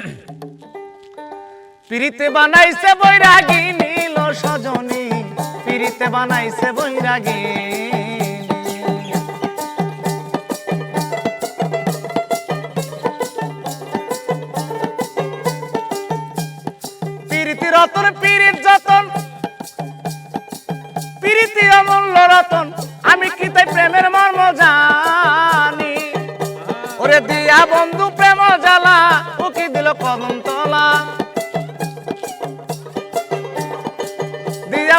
পিরিতে বানাইছে বৈরাগী নীল সজনী পিরিতে বানাইছে বৈরাগী। পিরিতি রতন পিরিত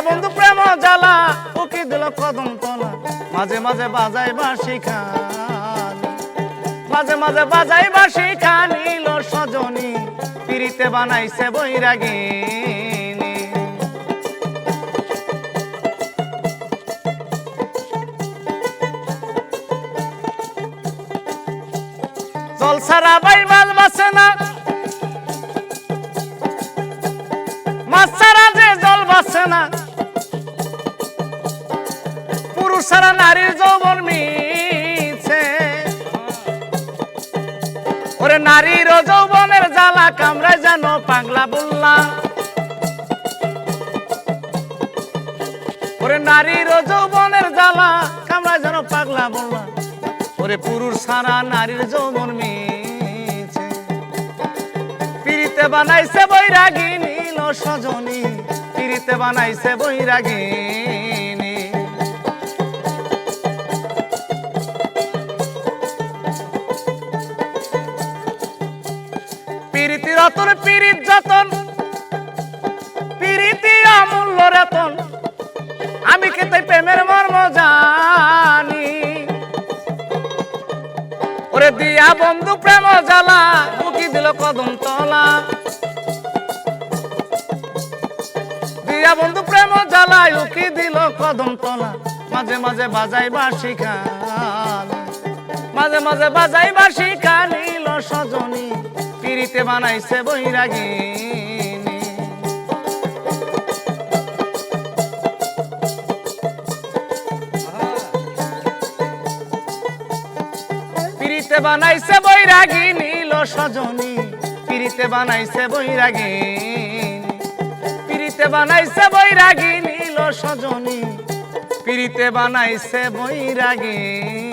বন্ধু প্রেম জ্বালা, উকি দিল কদম তলা। মাঝে মাঝে বাজাই বাসি খানি মাঝে মাঝে বাজাই বাসি খানিল সজনী পিরিতে বানাইছে বৈরাগিনী। জল সারা বাই মাল না ছাড়া নারীর যৌবন মিছে। ওরে নারীর যৌবনের জ্বালা কামড়ায় যেন পাগলা বললা। ওরে নারীর যৌবনের জ্বালা কামড়ায় যেন পাগলা বললা। ওরে পুরুষ সারা নারীর যৌবন মিছে। পিড়িতে বানাইছে বৈরাগী নীল সজনী। পিরিতে বানাইছে বৈরাগিনী রতন পিরিত যতন, পিরিতি অমূল্য রতন। আমি কে তাই প্রেমের মর্ম জানি? ওরে দিয়া বন্ধু প্রেম জ্বালা উকি দিল কদম তলা। দিয়া বন্ধু প্রেম জ্বালা, উকি দিল কদম তলা। মাঝে মাঝে বাজাই বাসি মাঝে মাঝে বাজাই বাসি খানিল সজনী। পিরিতে বানাইছে পিরিতে বানাইছে বৈরাগী, নীল সজনী। পিরিতে বানাইছে বৈরাগী। পিরিতে বানাইছে বৈরাগী, নীল সজনী। পিরিতে বানাইছে বৈরাগী।